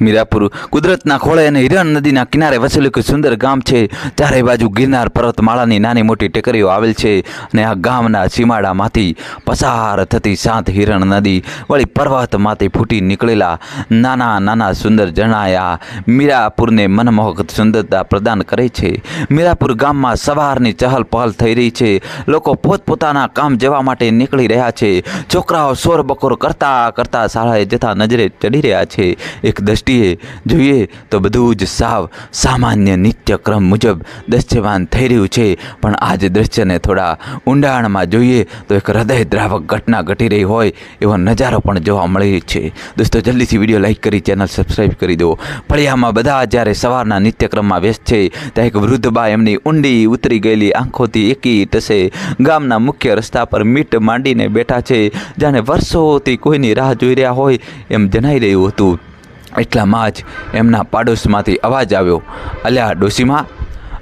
મીરાપુર. કુદરતના ખોળે અને હિરણ નદીના કિનારે વસેલું એક સુંદર ગામ છે. ચારે બાજુ ગિરનાર પર્વતમાળાની નાની મોટી ટેકરીઓ આવેલ છે અને આ ગામના સીમાડામાંથી પસાર થતી શાંત હિરણ નદી વળી પર્વતમાંથી ફૂટી નીકળેલા નાના નાના સુંદર જણાયા મીરાપુરને મનમોહક સુંદરતા પ્રદાન કરે છે. મીરાપુર ગામમાં સવારની ચહલ પહલ થઈ રહી છે. લોકો પોતપોતાના કામ જવા માટે નીકળી રહ્યા છે. છોકરાઓ શોર બકોર કરતા કરતા શાળાએ જતા નજરે ચડી રહ્યા છે. એક દ્રષ્ટિએ જોઈએ તો બધું જ સાવ સામાન્ય નિત્યક્રમ મુજબ દૃશ્યમાન થઈ રહ્યું છે. પણ આ જ દ્રશ્યને થોડા ઊંડાણમાં જોઈએ તો એક હૃદયદ્રાવક ઘટના ઘટી રહી હોય એવો નજારો પણ જોવા મળી છે. દોસ્તો, જલ્દીથી વીડિયો લાઇક કરી, ચેનલ સબસ્ક્રાઈબ કરી દો. ફળિયામાં બધા જ્યારે સવારના નિત્યક્રમમાં વ્યસ્ત છે, ત્યાં એક વૃદ્ધ બા એમની ઊંડી ઉતરી ગયેલી આંખોથી એકી ટસે ગામના મુખ્ય રસ્તા પર મીટ માંડીને બેઠા છે, જાણે વર્ષોથી કોઈની રાહ જોઈ રહ્યા હોય એમ જણાઈ રહ્યું હતું. એટલામાં જ એમના પાડોશમાંથી અવાજ આવ્યો, અલ્યા ડોશીમાં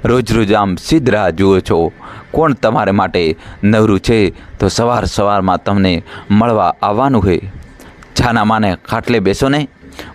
રોજ રોજ આમ સીધ જુઓ છો. કોણ તમારે માટે નવરું છે? તો સવાર સવારમાં તમને મળવા આવવાનું છે છાના માને ખાટલે બેસો ને.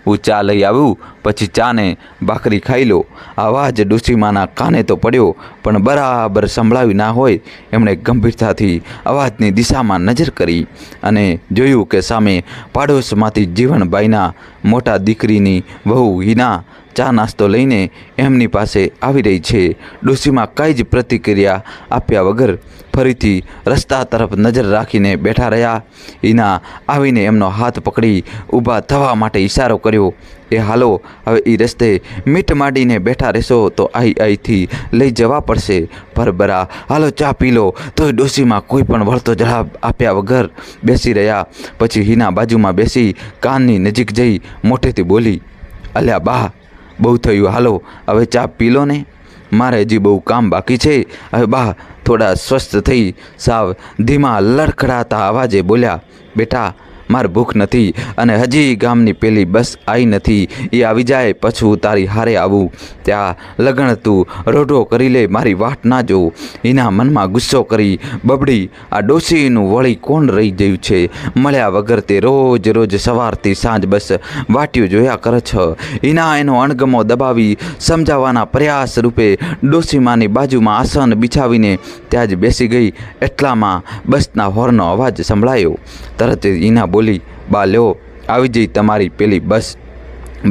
હું ચા લઈ આવ્યું પછી ચાને ભાખરી ખાઈ લો. આવાજ ડુસીમાના કાને તો પડ્યો, પણ બરાબર સંભળાવી ના હોય, એમણે ગંભીરતાથી અવાજની દિશામાં નજર કરી અને જોયું કે સામે પાડોશમાંથી જીવનભાઈના મોટા દીકરીની વહુ હિના ચા નાસ્તો લઈને એમની પાસે આવી રહી છે. ડોશીમાં કાંઈ જ પ્રતિક્રિયા આપ્યા વગર ફરીથી રસ્તા તરફ નજર રાખીને બેઠા રહ્યા. હિના આવીને એમનો હાથ પકડી ઊભા થવા માટે ઈશારો કર્યો. એ હાલો, હવે એ રસ્તે મીટ માંડીને બેઠા રહેશો તો આઈ આઈથી લઈ જવા પડશે. ભરભરા, હાલો ચા પી લો. તોય ડોશીમાં કોઈ પણ વળતો જવાબ આપ્યા વગર બેસી રહ્યા. પછી હિના બાજુમાં બેસી કાનની નજીક જઈ મોટેથી બોલી, અલ્યા બા બહુ થયું. હાલો, હવે ચા પી લો ને. મારે હજી બહુ કામ બાકી છે. હવે બા, થોડા સ્વસ્થ થઈ સાવ ધીમા લડખડાતા અવાજે બોલ્યા, બેટા મારે ભૂખ નથી અને હજી ગામની પેલી બસ આવી નથી. એ આવી જાય, પછું તારી હારે આવું. ત્યાં લગણ તું રોઢો કરી લે, મારી વાટ ના જો. એના મનમાં ગુસ્સો કરી, બબડી, આ ડોસીનું વળી કોણ રહી ગયું છે? મળ્યા વગર તે રોજ રોજ સવારથી સાંજ બસ વાટ્યું જોયા કરે છે. એના એનો અણગમો દબાવી સમજાવવાના પ્રયાસ રૂપે ડોસીમાની બાજુમાં આસન બિછાવીને ત્યાં જ બેસી ગઈ. એટલામાં બસના હોર્નનો અવાજ સંભળાયો. તરત ઈના બોલી, બા, લ્યો, આવી જઈ તમારી પેલી બસ.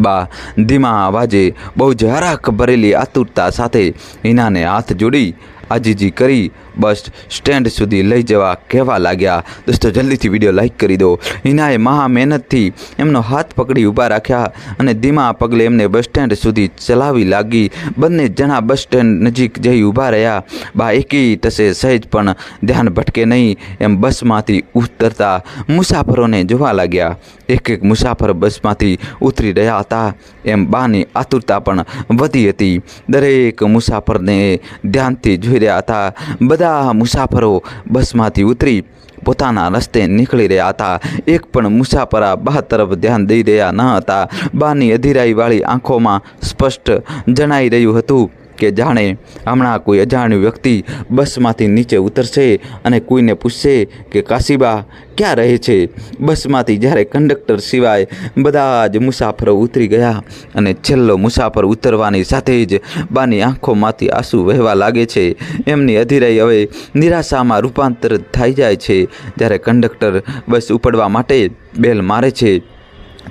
બા, ધીમા અવાજે બહુ જરાક ભરેલી આતુરતા સાથે હિનાને હાથ જોડી, આજીજી કરી બસ સ્ટેન્ડ સુધી લઈ જવા કહેવા લાગ્યા. દોસ્તો, જલ્દીથી વીડિયો લાઈક કરી દો. હિનાએ મહા મહેનતથી એમનો હાથ પકડી ઊભા રાખ્યા અને ધીમા પગલે એમને બસ સ્ટેન્ડ સુધી ચલાવી લાગી. બંને જણા બસ સ્ટેન્ડ નજીક જઈ ઊભા રહ્યા. બા એકી તસે સહેજ પણ ધ્યાન ભટકે નહીં, એમ બસમાંથી ઉતરતા મુસાફરોને જોવા લાગ્યા. એક એક મુસાફર બસમાંથી ઉતરી રહ્યા હતા, એમ બાની આતુરતા પણ વધી હતી. દરેક મુસાફરને ધ્યાનથી જોઈ રહ્યા હતા. બધા મુસાફરો બસમાંથી ઉતરી પોતાના રસ્તે નીકળી રહ્યા હતા. એક પણ મુસાફરા બા તરફ ધ્યાન દઈ રહ્યા ન હતા. બાની અધીરાઈવાળી આંખોમાં સ્પષ્ટ જણાઈ રહ્યું હતું. કે જાણે હમણાં કોઈ અજાણ્યું વ્યક્તિ બસમાંથી નીચે ઉતરશે અને કોઈને પૂછશે કે, કાશીબા, ક્યાં રહે છે? બસમાંથી જ્યારે કંડક્ટર સિવાય બધા જ મુસાફરો ઉતરી ગયા અને છેલ્લો મુસાફર ઉતરવાની સાથે જ બાની આંખોમાંથી આંસુ વહેવા લાગે છે. એમની અધીરાઈ હવે નિરાશામાં રૂપાંતરિત થઈ જાય છે જ્યારે કંડક્ટર બસ ઉપડવા માટે બેલ મારે છે.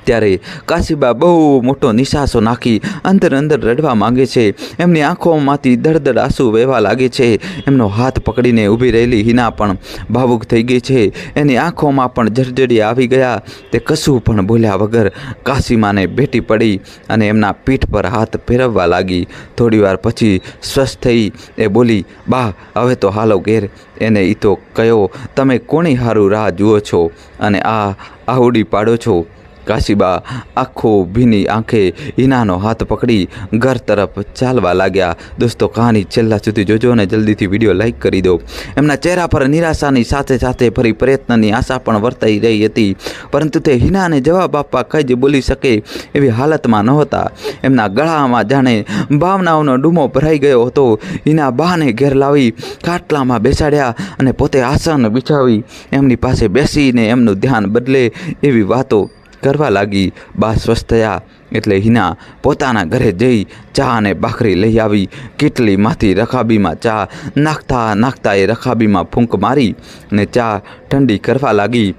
ત્યારે કાશીબા બહુ મોટો નિશાસો નાખી અંદર અંદર રડવા માંગે છે. એમની આંખોમાંથી દળદળ આંસુ વહેવા લાગે છે. એમનો હાથ પકડીને ઊભી રહેલી હિના પણ ભાવુક થઈ ગઈ છે. એની આંખોમાં પણ જરજડી આવી ગયા. તે કશું પણ બોલ્યા વગર કાશીમાને ભેટી પડી અને એમના પીઠ પર હાથ ફેરવવા લાગી. થોડીવાર પછી સ્વસ્થ થઈ એ બોલી, બા, હવે તો હાલો ઘેર. એને એ તો કયો તમે કોની હારું રાહ જુઓ છો? અને આ આહુડી પાડો છો? કાશીબા આખો ભીની આંખે હિનાનો હાથ પકડી ઘર તરફ ચાલવા લાગ્યા. દોસ્તો, કહાની છેલ્લા સુધી જોજો અને જલ્દીથી વીડિયો લાઈક કરી દો. એમના ચહેરા પર નિરાશાની સાથે સાથે ફરી પ્રયત્નની આશા પણ વર્તાઈ રહી હતી. પરંતુ તે હિનાને જવાબ આપવા કંઈ જ બોલી શકે એવી હાલતમાં નહોતા. એમના ગળામાં જાણે ભાવનાઓનો ડૂમો ભરાઈ ગયો હતો. હિના બાને ઘેર લાવી ખાટલામાં બેસાડ્યા અને પોતે આસન બિછાવી એમની પાસે બેસીને એમનું ધ્યાન બદલે એવી વાતો કરવા લાગી. બા સ્વસ્થ થયા. એટલે હિના પોતાના ઘરે જઈ ચા અને ભાખરી લઈ આવી. કેટલીમાંથી રખાબીમાં ચા નાખતા નાખતા એ રખાબીમાં ફૂંક મારી અને ચા ઠંડી કરવા લાગી.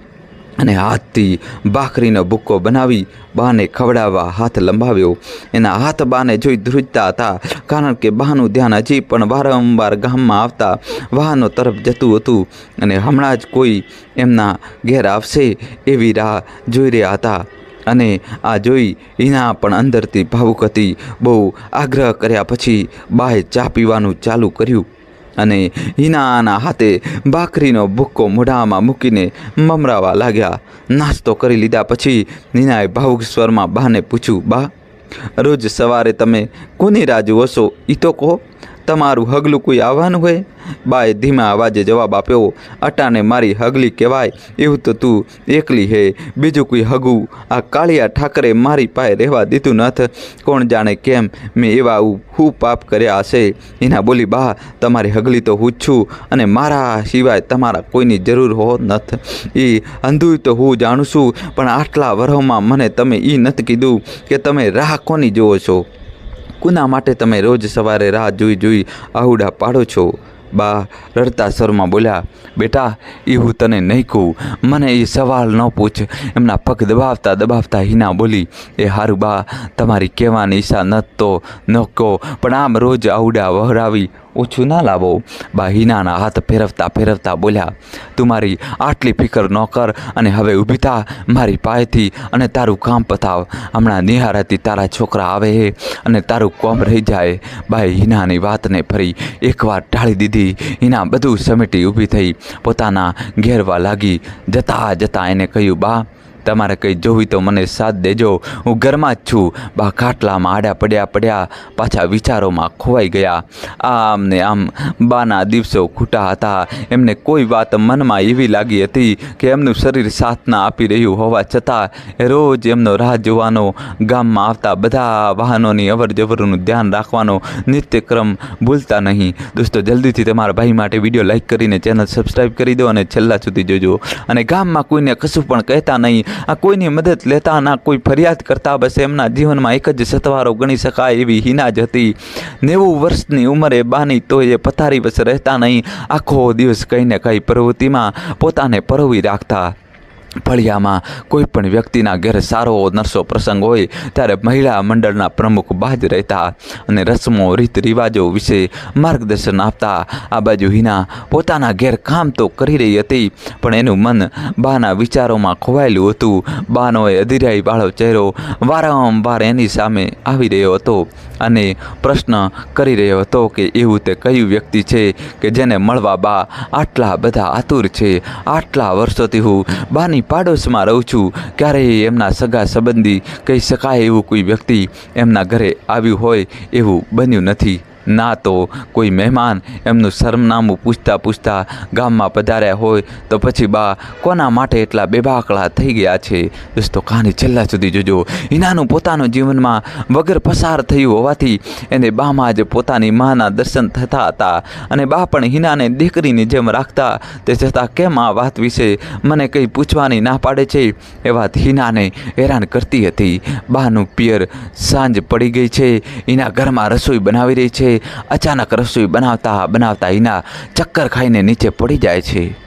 અને હાથથી ભાખરીનો ભૂક્કો બનાવી બાને ખવડાવવા હાથ લંબાવ્યો. એના હાથ બાને જોઈ ધ્રુજતા હતા, કારણ કે બાનું ધ્યાન હજી પણ વારંવાર ગામમાં આવતા વાહનો તરફ જતું હતું અને હમણાં જ કોઈ એમના ઘેર આવશે એવી રાહ જોઈ રહ્યા હતા. અને આ જોઈ હિના પણ અંદરથી ભાવુક હતી. બહુ આગ્રહ કર્યા પછી બાએ ચા પીવાનું ચાલુ કર્યું. અને હિનાના હાથે ભાખરીનો ભૂક્કો મોઢામાં મૂકીને મમરાવા લાગ્યા. નાસ્તો કરી લીધા પછી હિનાએ ભાવુક સ્વરમાં બાને પૂછ્યું, બા, રોજ સવારે તમે કોની રાહ જુઓ છો? એ તો કહો. તમારું હગલું કોઈ આવવાનું હોય? બાએ ધીમા અવાજે જવાબ આપ્યો, અટાને મારી હગલી કહેવાય, એવું તો તું એકલી હે, બીજું કોઈ હગું. આ કાળિયા ઠાકરે મારી પાસે રહેવા દીધું નથ. કોણ જાણે કેમ મેં એવા હું પાપ કર્યા હશે. એના બોલી, બા, તમારી હગલી તો હું જ છું અને મારા સિવાય તમારા કોઈની જરૂર હો નથ. એ અંધુય તો હું જાણું છું, પણ આટલા વરહોમાં મને તમે એ નથી કીધું કે તમે રાહ કોની જુઓ છો? કુના માટે તમે રોજ સવારે રાહ જોઈ જોઈ આહુડા પાડો છો? બા રડતા સ્વરમાં બોલ્યા, બેટા એ હું તને નહીં કહું. મને એ સવાલ ન પૂછ. એમના પગ દબાવતા દબાવતા હિના બોલી, એ હારું બા, તમારી કહેવાની ઈચ્છા ન તો ન કહો, પણ આમ રોજ આવડા વહરાવી ઓછું ના લાવો. બા હિનાના હાથ ફેરવતા ફેરવતા બોલ્યા તું મારી આટલી ફિકર ન કર અને હવે ઊભી થા મારી પાસેથી અને તારું કામ પતાવ હમણાં નિહારાથી તારા છોકરા આવે હે અને તારું કોમ રહી જાય. બાઈ હિનાની વાતને ફરી એકવાર ટાળી દીધી. હિના બધું સમેટી ઊભી થઈ. પોતાના ઘેરવા લાગી. જતા જતાં એને કહ્યું, બા તમારે કંઈ જોવી તો મને સાથ દેજો. હું ઘરમાં જ છું. બા ખાટલામાં આડા પડ્યા પડ્યા પાછા વિચારોમાં ખોવાઈ ગયા. આમ ને આમ બાના દિવસો ખૂટા હતા. એમને કોઈ વાત મનમાં એવી લાગી હતી કે એમનું શરીર સાથ ના આપી રહ્યું હોવા છતાં એ રોજ એમનો રાહ જોવાનો, ગામમાં આવતા બધા વાહનોની અવર જવરનું ધ્યાન રાખવાનો નિત્યક્રમ ભૂલતા નહીં. દોસ્તો, જલ્દીથી તમારા ભાઈ માટે વીડિયો લાઇક કરીને ચેનલ સબસ્ક્રાઈબ કરી દો અને છેલ્લા સુધી જોજો. અને ગામમાં કોઈને કશું પણ કહેતા નહીં. આ કોઈની મદદ લેતા ના કોઈ ફરિયાદ કરતા બસ એમના જીવનમાં એક જ સતવારો ગણી શકાય એવી હિના જ હતી. નેવું વર્ષની ઉંમરે બાની તો એ પથારી વસ રહેતા નહીં. આખો દિવસ કંઈ ને કંઈ પ્રવૃત્તિમાં પોતાને પરવી રાખતા ફળિયામાં કોઈ પણ વ્યક્તિના ઘરે સારો નરસો પ્રસંગ હોય, ત્યારે મહિલા મંડળના પ્રમુખ બાજ રહેતા અને રસમો, રીત રિવાજો વિશે માર્ગદર્શન આપતા આ બાજુ હિના પોતાના ઘેર કામ તો કરી રહી હતી, પણ એનું મન બાના વિચારોમાં ખોવાયેલું હતું. બાનોએ અધિરાઈ વાળો ચહેરો વારંવાર એની સામે આવી રહ્યો હતો અને પ્રશ્ન કરી રહ્યો હતો કે એવું તે કયું વ્યક્તિ છે કે જેને મળવા બા આટલા બધા આતુર છે, આટલા વર્ષોથી હું બાની પાડોશમાં રહું છું, ક્યારેય એમના સગા સંબંધી કહી શકાય એવું કોઈ વ્યક્તિ એમના ઘરે આવ્યું હોય એવું બન્યું નથી. ના તો કોઈ મહેમાન એમનું સરનામું પૂછતા પૂછતા ગામમાં પધાર્યા હોય તો પછી બા, કોના માટે એટલા બેબાકળા થઈ ગયા છે? દોસ્તો કહાની છેલ્લા સુધી જોજો. હિનાનું પોતાનું જીવનમાં વગર પસાર થયું હોવાથી એને બામાં જ પોતાની માના દર્શન થતા હતા અને બા પણ હિનાને દીકરીની જેમ રાખતા તે છતાં કેમ આ વાત વિશે મને કંઈ પૂછવાની ના પાડે છે? એ વાત હિનાને હેરાન કરતી હતી. બાનું પિયર સાંજ પડી ગઈ છે. એના ઘરમાં રસોઈ બનાવી રહી છે. અચાનક રસોઈ બનાવતા બનાવતા હિના ચક્કર ખાઈને નીચે પડી જાય છે.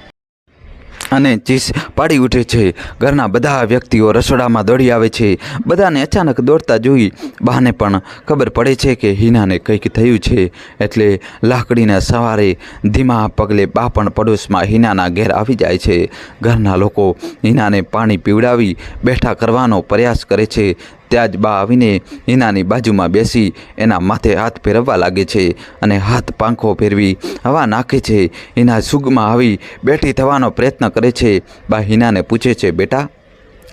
અને ચીસ પાડી ઉઠે છે. ઘરના બધા વ્યક્તિઓ રસોડામાં દોડી આવે છે. બધાને અચાનક દોડતા જોઈ બાને પણ ખબર પડે છે કે હિનાને કંઈક થયું છે. એટલે લાકડીના સવારે ધીમા પગલે બા પણ પડોશમાં હિનાના ઘેર આવી જાય છે. ઘરના લોકો હિનાને પાણી પીવડાવી બેઠા કરવાનો પ્રયાસ કરે છે. ત્યાં જ બા આવીને હિનાની બાજુમાં બેસી એના માથે હાથ ફેરવવા લાગે છે અને હાથ પાંખો ફેરવી હવા નાખે છે. હિના સુગમાં આવી બેઠી થવાનો પ્રયત્ન કરે છે. બા હિનાને પૂછે છે, બેટા,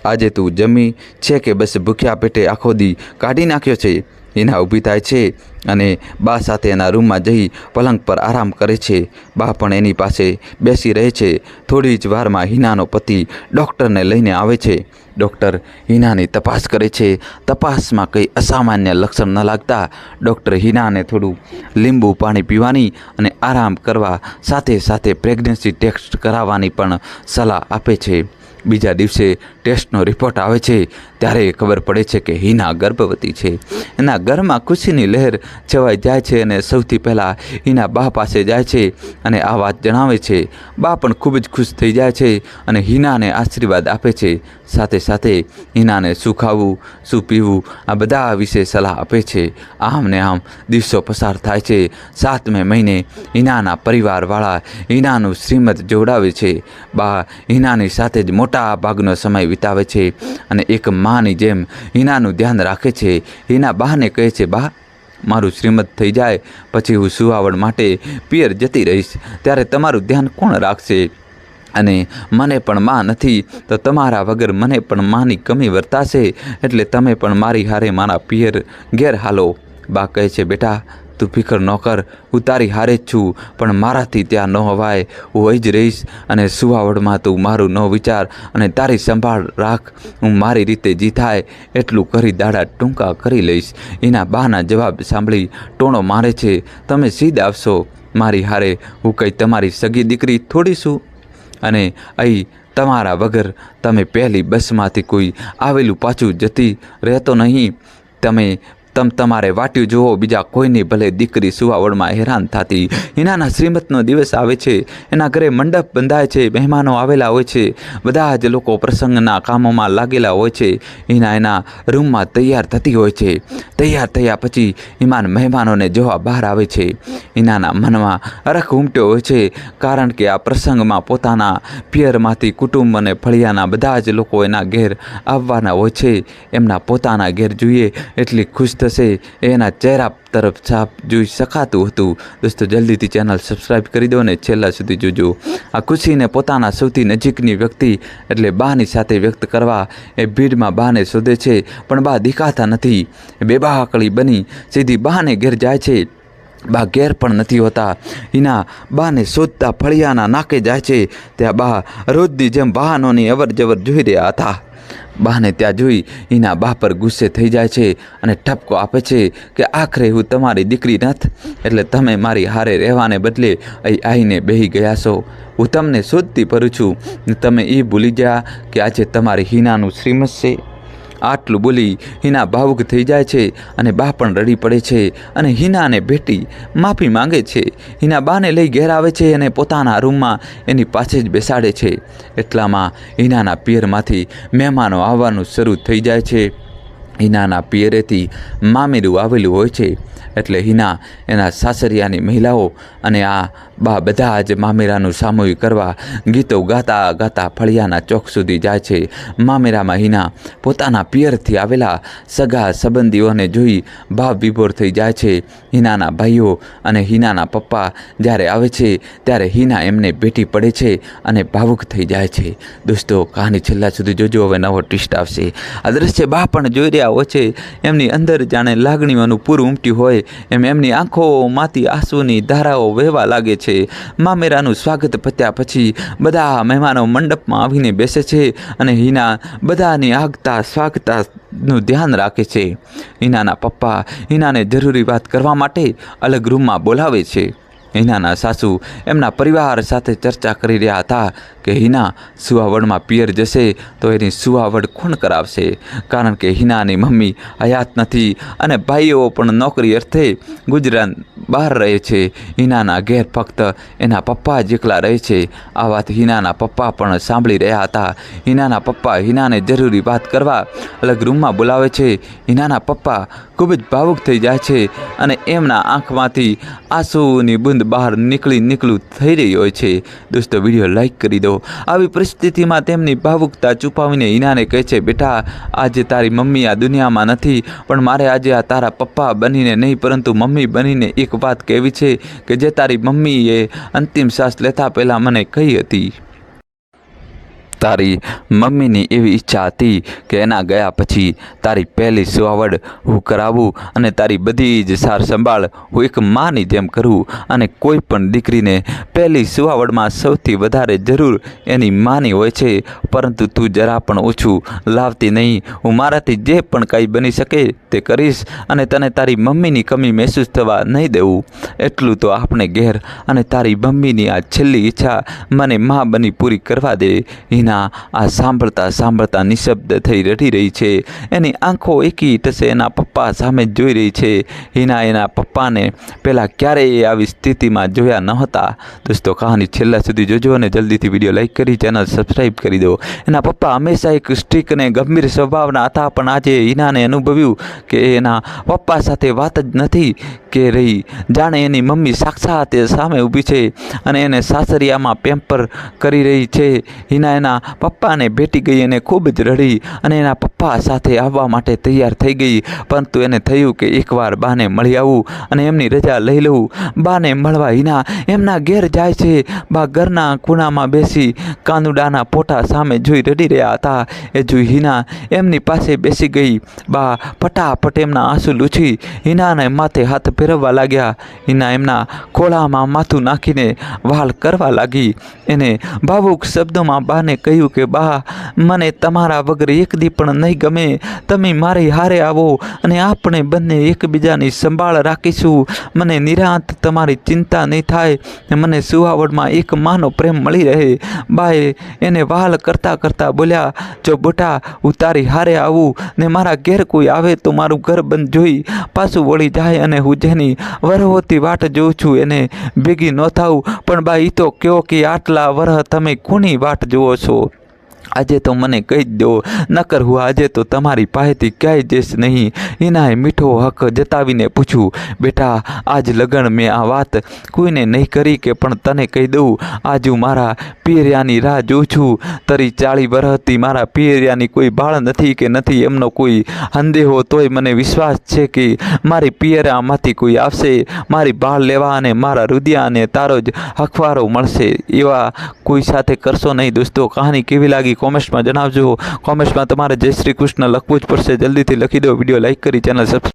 આજે તું જમી છે કે બસ ભૂખ્યા પેટે આખો દી કાઢી નાખ્યો છે? હિના ઊભી થાય છે અને બા સાથે એના રૂમમાં જઈ પલંગ પર આરામ કરે છે. બા પણ એની પાસે બેસી રહે છે. થોડી જ વારમાં હિનાનો પતિ ડૉક્ટરને લઈને આવે છે. ડૉક્ટર હિનાની તપાસ કરે છે. તપાસમાં કંઈ અસામાન્ય લક્ષણ ન લાગતા ડૉક્ટર હિનાને થોડું લીંબુ પાણી પીવાની અને આરામ કરવા સાથે સાથે પ્રેગ્નન્સી ટેસ્ટ કરાવવાની પણ સલાહ આપે છે. બીજા દિવસે ટેસ્ટનો રિપોર્ટ આવે છે. ત્યારે ખબર પડે છે કે હિના ગર્ભવતી છે. એના ઘરમાં ખુશીની લહેર છવાઈ જાય છે અને સૌથી પહેલાં હિના બા પાસે જાય છે અને આ વાત જણાવે છે. બા પણ ખૂબ જ ખુશ થઈ જાય છે અને હિનાને આશીર્વાદ આપે છે. સાથે સાથે હિનાને શું ખાવું, શું પીવું, આ બધા વિશે સલાહ આપે છે. આમ ને આમ દિવસો પસાર થાય છે. સાતમે મહિને હિનાના પરિવારવાળા હિનાનું શ્રીમદ જોડાવે છે. બા હિનાની સાથે જ મોટા ભાગનો સમય વિતાવે છે અને એક માની જેમ હિનાનું ધ્યાન રાખે છે. હિના બાને કહે છે, બા, મારું શ્રીમદ થઈ જાય, પછી હું સુવાવડ માટે પિયર જતી રહીશ. ત્યારે તમારું ધ્યાન કોણ રાખશે? અને મને પણ માં નથી, તો તમારા વગર મને પણ માની કમી વર્તાશે. એટલે તમે પણ મારી હારે મારા પિયર ઘેર હાલો. બા કહે છે, બેટા તું ફિકર ન કર, હું તારી હારે જ છું, પણ મારાથી ત્યાં ન હવાય, હું અહીં જ રહીશ અને સુવાવડમાં તું મારું ન વિચાર અને તારી સંભાળ રાખ, હું મારી રીતે જીથાય એટલું કરી દાડા ટૂંકા કરી લઈશ. એના બાના જવાબ સાંભળી ટોણો મારે છે, તમે સીધ આવશો, મારી હારે, હું કંઈ તમારી સગી દીકરી થોડી છું? અને અહીં તમારા વગર તમે પહેલી બસમાંથી કોઈ આવેલું પાછું જતી રહેતો નહીં, તમે તમ તમારે વાટ્યું જુઓ, બીજા કોઈની ભલે દીકરી સુવાવડમાં હેરાન થતી. હિનાના શ્રીમતનો દિવસ આવે છે, એના ઘરે મંડપ બંધાય છે, મહેમાનો આવેલા હોય છે, બધા જ લોકો પ્રસંગના કામોમાં લાગેલા હોય છે. હિના એના રૂમમાં તૈયાર થતી હોય છે. તૈયાર થયા પછી હિમાન મહેમાનોને જોવા બહાર આવે છે. હિનાના મનમાં અરખ ઉમટ્યો હોય છે, કારણ કે આ પ્રસંગમાં પોતાના પિયરમાંથી કુટુંબ અને ફળિયાના બધા જ લોકો એના ઘેર આવવાના હોય છે. એમના પોતાના ઘેર જોઈએ એટલી ખુશ થશે એના ચહેરા તરફ છાપ જોઈ શકાતું હતું. દોસ્તો, જલ્દીથી ચેનલ સબસ્ક્રાઈબ કરી દો અને છેલ્લા સુધી જોજો. આ ખુશીને પોતાના સૌથી નજીકની વ્યક્તિ એટલે બાની સાથે વ્યક્ત કરવા એ ભીડમાં બાને શોધે છે, પણ બા દેખાતા નથી. બેબાકળી બની, સીધી બાને ઘેર જાય છે. બા ઘેર પણ નથી હોતા. એના બાને શોધતા ફળિયાના નાકે જાય છે. ત્યાં બા રોજની જેમ વાહનોની અવર જવર જોઈ રહ્યા હતા. બાને ત્યાં જોઈ એના બા પર ગુસ્સે થઈ જાય છે અને ઠપકો આપે છે કે આખરે હું તમારી દીકરી નથ, એટલે તમે મારી હારે રહેવાને બદલે અહીં આવીને બેહી ગયા છો. હું તમને શોધતી ફરું છું તમે એ ભૂલી ગયા કે આજે તમારી હિનાનું શ્રીમત છે. આટલું બોલી હિના ભાવુક થઈ જાય છે અને બા પણ રડી પડે છે અને હિનાને ભેટી માફી માંગે છે. હિના બાને લઈ ઘેર આવે છે અને પોતાના રૂમમાં એની પાસે જ બેસાડે છે. એટલામાં હિનાના પિયરમાંથી મહેમાનો આવવાનું શરૂ થઈ જાય છે. હિનાના પિયરેથી મામેરું આવેલું હોય છે. એટલે હિના એના સાસરિયાની મહિલાઓ અને આ બા બધા જ મામેરાનું સામૂહિક કરવા ગીતો ગાતા ગાતા ફળિયાના ચોક સુધી જાય છે. મામેરામાં હિના પોતાના પિયરથી આવેલા સગા સંબંધીઓને જોઈ ભાવ વિભોર થઈ જાય છે. હિનાના ભાઈઓ અને હિનાના પપ્પા જ્યારે આવે છે ત્યારે હિના એમને ભેટી પડે છે અને ભાવુક થઈ જાય છે. દોસ્તો, કહાની છેલ્લા સુધી જોજો, હવે નવો ટ્વિસ્ટ આવશે. આ દ્રશ્ય બા પણ જોઈ રહ્યા હોય છે. એમની અંદર જાણે લાગણીઓનું પૂરું ઉમટ્યું હોય. એમ એમની આંખોમાંથી આંસુની ધારાઓ વહેવા લાગે છે. મામેરાનું સ્વાગત પત્યા પછી બધા મહેમાનો મંડપમાં આવીને બેસે છે અને હિના બધાની આગતા સ્વાગતા નું ધ્યાન રાખે છે. હિનાના પપ્પા હિનાને જરૂરી વાત કરવા માટે અલગ રૂમમાં બોલાવે છે. હિનાના સાસુ એમના પરિવાર સાથે ચર્ચા કરી રહ્યા હતા કે હિના સુવાવડમાં પિયર જશે તો એની સુવાવડ કોણ કરાવશે? કારણ કે હિનાની મમ્મી હયાત નથી અને ભાઈઓ પણ નોકરી અર્થે ગુજરાત બહાર રહે છે. હિનાના ઘેર ફક્ત એના પપ્પા જ એકલા રહે છે. આ વાત હિનાના પપ્પા પણ સાંભળી રહ્યા હતા. હિનાના પપ્પા હિનાને જરૂરી વાત કરવા અલગ રૂમમાં બોલાવે છે. હિનાના પપ્પા ખૂબ જ ભાવુક થઈ જાય છે અને એમના આંખમાંથી આંસુની બૂંદ બહાર નીકળી નીકળું થઈ રહ્યો હોય છે. દોસ્તો, વીડિયો લાઈક કરી દો. આવી પરિસ્થિતિમાં તેમની ભાવુકતા છુપાવીને હિનાને કહે છે, બેટા, આજે તારી મમ્મી આ દુનિયામાં નથી, પણ મારે આજે આ તારા પપ્પા બનીને નહીં, પરંતુ મમ્મી બનીને એક વાત કહેવી છે કે જે તારી મમ્મીએ અંતિમ શ્વાસ લેતા પહેલાં મને કહી હતી. તારી મમ્મીની એવી ઈચ્છા હતી કે એના ગયા પછી તારી પહેલી સુવાવડ હું કરાવું અને તારી બધી જ સાર સંભાળ હું એક માની જેમ કરું અને કોઈ પણ દીકરીને પહેલી સુવાવડમાં સૌથી વધારે જરૂર એની માની હોય છે. પરંતુ તું જરા પણ ઓછું લાવતી નહીં. હું મારાથી જે પણ કંઈ બની શકે તે કરીશ અને તને તારી મમ્મીની કમી મહેસૂસ થવા નહીં દેવું. એટલું તો આપણે ઘેર અને તારી મમ્મીની આ છેલ્લી ઈચ્છા મને મા બની પૂરી કરવા દે. હિના હિના આ સાંભળતા સાંભળતા નિશબ્દ થઈ રડી રહી છે. એની આંખો એકી ટસે એના પપ્પા સામે જ જોઈ રહી છે. હિના એના પપ્પાને પહેલાં ક્યારેય આવી સ્થિતિમાં જોયા ન હતા. દોસ્તો, કહાની છેલ્લા સુધી જોજો અને જલ્દીથી વીડિયો લાઇક કરી, ચેનલ સબસ્ક્રાઈબ કરી દો. એના પપ્પા હંમેશા એક સ્ટ્રીક અને ગંભીર સ્વભાવના હતા, પણ આજે હિનાને અનુભવ્યું કે એના પપ્પા સાથે વાત જ નથી કે રહી. જાણે એની મમ્મી સાક્ષાત સામે ઊભી છે અને એને સાસરિયામાં પેમ્પર કરી રહી છે. હિના એના પપ્પાને ભેટી ગઈ અને ખૂબ જ રડી અને એના પપ્પા સાથે આવવા માટે તૈયાર થઈ ગઈ. પરંતુ એને થયું કે એકવાર બાને મળી આવું અને એમની રજા લઈ લઉં. બાને મળવા હિના એમના ઘેર જાય છે. બા ઘરના ખૂણામાં બેસી કાનુડાના પોટા સામે જોઈ રડી રહ્યા હતા. એ જોઈ હિના એમની પાસે બેસી ગઈ. બા ફટાફટ એમના આંસુ લૂછી. હિનાને માથે હાથ ફેરવવા લાગ્યા. હિના એમના ખોળામાં માથું નાખીને વાલ કરવા લાગી. એને ભાવુક શબ્દોમાં બાને કહ્યું કે, બા, મને તમારા વગર એક દી પણ નહીં ગમે. તમે મારી હારે આવો અને આપણે બંને એકબીજાની સંભાળ રાખીશું. મને નિરાંત તમારી ચિંતા નહીં થાય. મને સુવાવડમાં એક માનો પ્રેમ મળી રહે. બાએ એને વહાલ કરતાં કરતાં બોલ્યા, જો બેટા, હું તારી હારે આવું ને મારા ઘેર કોઈ આવે તો મારું ઘર બંધ જોઈ. પાછું વળી જાય અને હું જેની વરહોતી વાટ જોઉં છું એને ભેગી ન થાઉં. પણ બા એ તો કહો કે, આટલા વરહ તમે કોની વાટ જુઓ છો? આજે તો મને કહી જ દો, નકર હું આજે તો તમારી પાસેથી ક્યાંય જઈશ નહીં. એનાએ મીઠો હક જતાવીને પૂછ્યું બેટા, આજ લગન મેં આ વાત કોઈને નહીં કરી કે પણ તને કહી દઉં, આજ હું મારા પિયરિયાની રાહ જોઉં છું. તરી ચાળી વરહથી મારા પિયરિયાની કોઈ બાળ નથી કે નથી એમનો કોઈ સંદેહો તોય મને વિશ્વાસ છે કે મારી પિયરામાંથી કોઈ આવશે. મારી બાળ લેવા અને મારા રુદિયાને તારો જ હકવારો મળશે. એવા કોઈ સાથે કરશો નહીં દોસ્તો, કહાની કેવી લાગી કોમેન્ટ્સમાં જણાવજો. કોમેન્ટ્સમાં તમારે જય શ્રી કૃષ્ણ લખવું જ પડશે. જલ્દીથી લખી દો વીડિયો લાઇક કરી ચેનલ સબસ્ક્રાઈબ